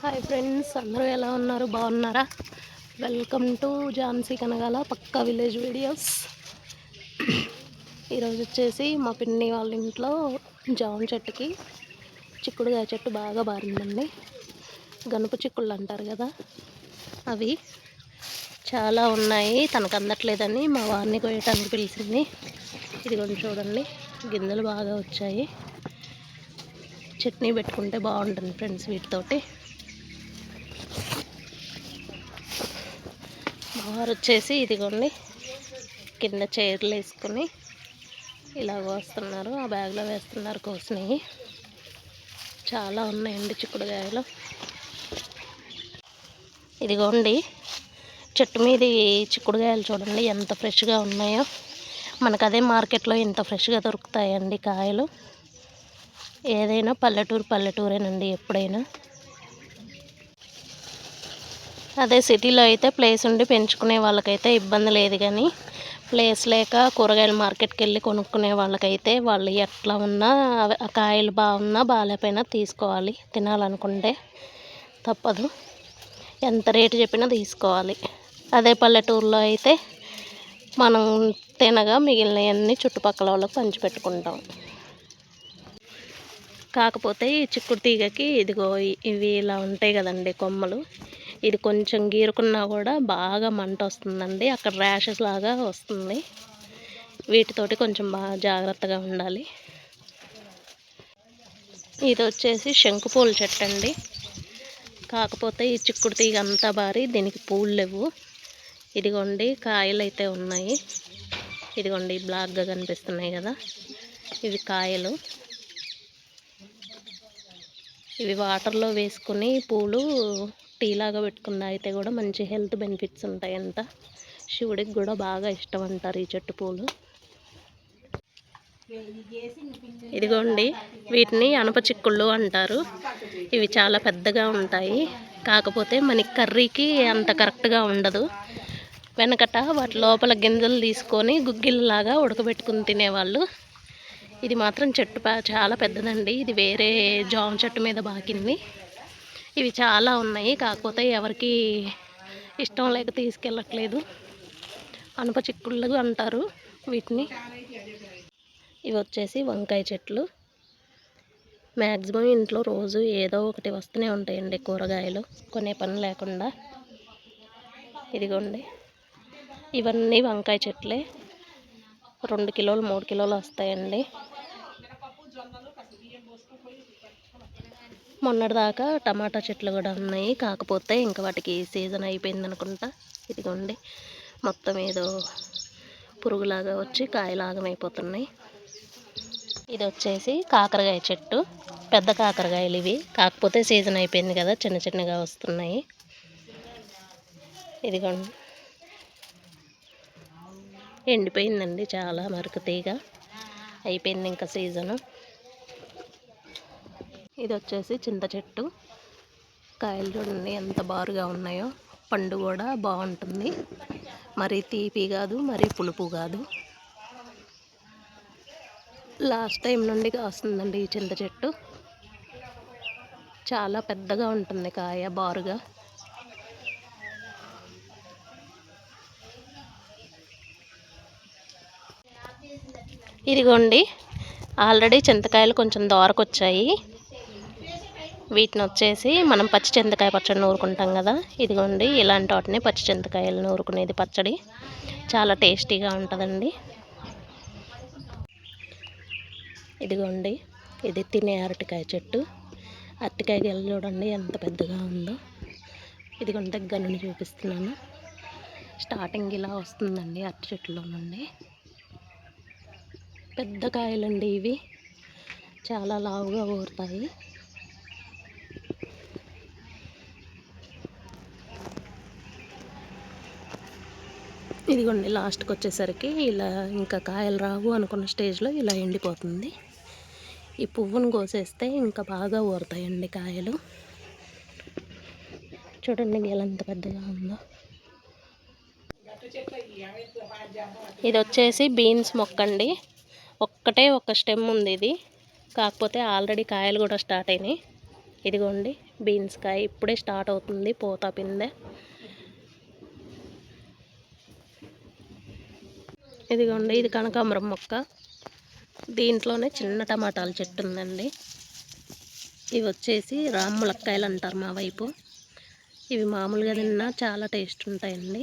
Hi friends అందరూ ఎలా ఉన్నారు? బాగున్నారా? Welcome to Jhansi Kanagala pakka village videos ఈరోజు వచ్చేసి మా పిన్ని వాళ్ళ ఇంట్లో జామ చెట్టుకి చిక్కుడుగా చెట్టు బాగా బారిందండి. గనుప చిక్కుళ్ళు అంటారు కదా అవి చాలా ఉన్నాయి తనకు అందట్లేదని మా వారిని కొయ్యటానికి పిలిచింది. ఇది కొంచెం చూడండి గింజలు బాగా వచ్చాయి. చట్నీ పెట్టుకుంటే బాగుంటుంది ఫ్రెండ్స్ వీటితోటి. వారు వచ్చేసి ఇదిగోండి. కింద చైర్లు వేసుకుని ఇలా కోస్తున్నారు ఆ బ్యాగ్లో వేస్తున్నారు కోసినవి. చాలా ఉన్నాయండి చిక్కుడుకాయలు. ఇదిగోండి. చెట్టు మీద చిక్కుడుకాయలు చూడండి ఎంత ఫ్రెష్గా ఉన్నాయో. మనకు అదే మార్కెట్లో ఎంత ఫ్రెష్గా దొరుకుతాయండి కాయలు. ఏదైనా పల్లెటూరు పల్లెటూరేనండి ఎప్పుడైనా. అదే సిటీలో అయితే ప్లేస్ ఉండి పెంచుకునే వాళ్ళకైతే ఇబ్బంది లేదు కానీ ప్లేస్ లేక కూరగాయల మార్కెట్కి వెళ్ళి కొనుక్కునే వాళ్ళకైతే వాళ్ళు ఎట్లా ఉన్నా కాయలు బాగున్నా బాగాలేకపోయినా తీసుకోవాలి. తినాలనుకుంటే తప్పదు. ఎంత రేటు చెప్పినా తీసుకోవాలి. అదే పల్లెటూరులో అయితే మనం తినగా మిగిలినవన్నీ చుట్టుపక్కల వాళ్ళకి పంచిపెట్టుకుంటాం. కాకపోతే ఈ చిక్కుడు తీగకి ఇదిగో ఇవి ఇలా ఉంటాయి కదండి కొమ్మలు. ఇది కొంచెం గీరుకున్నా కూడా బాగా మంట వస్తుందండి. అక్కడ ర్యాషెస్ లాగా వస్తుంది. వీటితోటి కొంచెం బాగా జాగ్రత్తగా ఉండాలి. ఇది వచ్చేసి శంకుపూల చెట్టు అండి. కాకపోతే ఈ చిక్కుడు తీగ అంతా బారి దీనికి పూలు లేవు. ఇదిగోండి కాయలు అయితే ఉన్నాయి. ఇదిగోండి బ్లాక్గా కనిపిస్తున్నాయి కదా. ఇవి కాయలు. ఇవి వాటర్లో వేసుకుని పూలు టీలాగా పెట్టుకున్న అయితే కూడా మంచి హెల్త్ బెనిఫిట్స్ ఉంటాయంట. శివుడికి కూడా బాగా ఇష్టం అంటారు ఈ చెట్టు పూలు. ఇదిగోండి వీటిని అనప చిక్కుళ్ళు అంటారు. ఇవి చాలా పెద్దగా ఉంటాయి. కాకపోతే మనకి కర్రీకి అంత కరెక్ట్గా ఉండదు. వెనకట వాటి లోపల గింజలు తీసుకొని గుగ్గిళ్ళలాగా ఉడకబెట్టుకుని తినేవాళ్ళు. ఇది మాత్రం చెట్టు చాలా పెద్దదండి. ఇది వేరే జామ చెట్టు మీద బాకింది. ఇవి చాలా ఉన్నాయి. కాకపోతే ఎవరికి ఇష్టం లేక తీసుకెళ్ళట్లేదు. అనప చిక్కుళ్ళు అంటారు వీటిని. ఇవి వచ్చేసి వంకాయ చెట్లు. మ్యాక్సిమం ఇంట్లో రోజు ఏదో ఒకటి వస్తూనే ఉంటాయండి కూరగాయలు. కొనే పని లేకుండా. ఇదిగోండి. ఇవన్నీ వంకాయ చెట్లే. రెండు కిలోలు మూడు కిలోలు వస్తాయండి. మొన్నటిదాకా టమాటా చెట్లు కూడా ఉన్నాయి. కాకపోతే ఇంకా వాటికి సీజన్ అయిపోయింది అనుకుంటా. ఇదిగోండి మొత్తం ఏదో పురుగులాగా వచ్చి కాయలాగమైపోతున్నాయి ఇది వచ్చేసి కాకరకాయ చెట్టు. పెద్ద కాకరకాయలు ఇవి. కాకపోతే సీజన్ అయిపోయింది కదా చిన్న చిన్నగా వస్తున్నాయి. ఇదిగోండి. ఎండిపోయిందండి చాలా మరకు తీగ. అయిపోయింది ఇంకా సీజను. ఇది వచ్చేసి చింత చెట్టు. కాయలు చూడండి ఎంత బారుగా ఉన్నాయో. పండు కూడా బాగుంటుంది. మరీ తీపి కాదు మరీ పులుపు కాదు. లాస్ట్ టైం నుండి కాస్తుందండి ఈ చింత చెట్టు. చాలా పెద్దగా ఉంటుంది కాయ బారుగా. ఇదిగోండి. ఆల్రెడీ చింతకాయలు కొంచెం దోరకొచ్చాయి. వీటిని వచ్చేసి మనం పచ్చి చింతకాయ పచ్చడి నూరుకుంటాం కదా. ఇదిగోండి ఇలాంటి వాటిని పచ్చి చింతకాయలు నూరుకునేది పచ్చడి. చాలా టేస్టీగా ఉంటుందండి. ఇదిగోండి ఇది తినే అరటికాయ చెట్టు. అరటికాయ గెల చూడండి ఎంత పెద్దగా ఉందో. ఇదిగోండి దగ్గర నుండి చూపిస్తున్నాను. స్టార్టింగ్ ఇలా వస్తుందండి అరటి చెట్టులో నుండి. పెద్ద కాయలండి ఇవి. చాలా లావుగా ఊరుతాయి. ఇదిగోండి లాస్ట్కి వచ్చేసరికి ఇలా ఇంకా కాయలు రావు అనుకున్న స్టేజ్లో ఇలా ఎండిపోతుంది. ఈ పువ్వును కోసేస్తే ఇంకా బాగా ఊరుతాయండి కాయలు. చూడండి ఎంత పెద్దగా ఉందో. ఇది వచ్చేసి బీన్స్ మొక్కండి. ఒక్కటే ఒక స్టెమ్ ఉంది ఇది. కాకపోతే ఆల్రెడీ కాయలు కూడా స్టార్ట్ అయినాయి. ఇదిగోండి బీన్స్ కాయ ఇప్పుడే స్టార్ట్ అవుతుంది పోతా పిందె. ఇదిగోండి ఇది కనకాంబరం మొక్క. దీంట్లోనే చిన్న టమాటాల చెట్టు ఉందండి. ఇవి వచ్చేసి రామ్ములక్కాయలు అంటారు మా వైపు. ఇవి మామూలుగా తిన్నా చాలా టేస్ట్ ఉంటాయండి.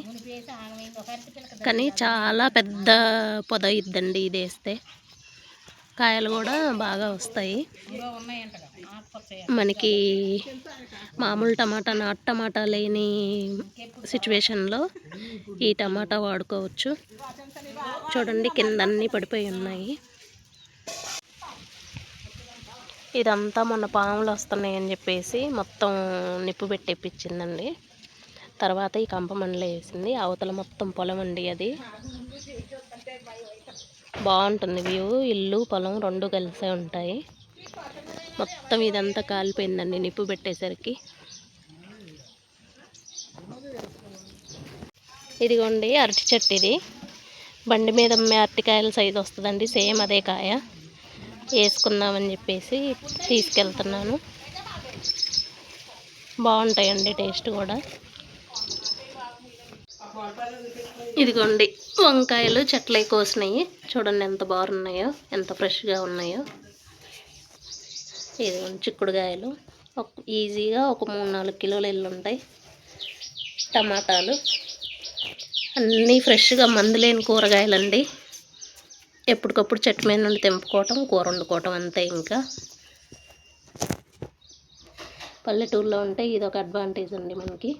కానీ చాలా పెద్ద పొద ఇద్దండి ఇది వేస్తే. కాయలు కూడా బాగా వస్తాయి. మనకి మామూలు టమాటా నాటు టమాటా లేని సిచ్యువేషన్లో ఈ టమాటా వాడుకోవచ్చు. చూడండి కింద అన్నీ పడిపోయి ఉన్నాయి. ఇదంతా మొన్న పాములు వస్తున్నాయని చెప్పేసి మొత్తం నిప్పు పెట్టేపించిందండి తర్వాత ఈ కంప మండలు వేసింది. అవతల మొత్తం పొలం అండి అది. బాగుంటుంది వ్యూ. ఇల్లు పొలం రెండు కలిసే ఉంటాయి. మొత్తం ఇదంతా కాలిపోయిందండి నిప్పు పెట్టేసరికి. ఇదిగోండి అరటి చెట్టు ఇది. బండి మీద అమ్మే అరటికాయల సైజు వస్తుందండి సేమ్ అదే కాయ. వేసుకుందామని చెప్పేసి తీసుకెళ్తున్నాను. బాగుంటాయండి టేస్ట్ కూడా. ఇదిగోండి వంకాయలు చెట్లే కోసినాయి. చూడండి ఎంత బాగున్నాయో ఎంత ఫ్రెష్గా ఉన్నాయో. ఇదిగోండి చిక్కుడుకాయలు. ఈజీగా ఒక మూడు నాలుగు కిలోలు ఎల్లుంటాయి టమాటాలు. అన్నీ ఫ్రెష్గా మందులేని కూరగాయలండి. ఎప్పటికప్పుడు చెట్టు మీద నుండి తెంపుకోవటం కూర వండుకోవటం అంతే ఇంకా. పల్లెటూరులో ఉంటే ఇది ఒక అడ్వాంటేజ్ అండి మనకి.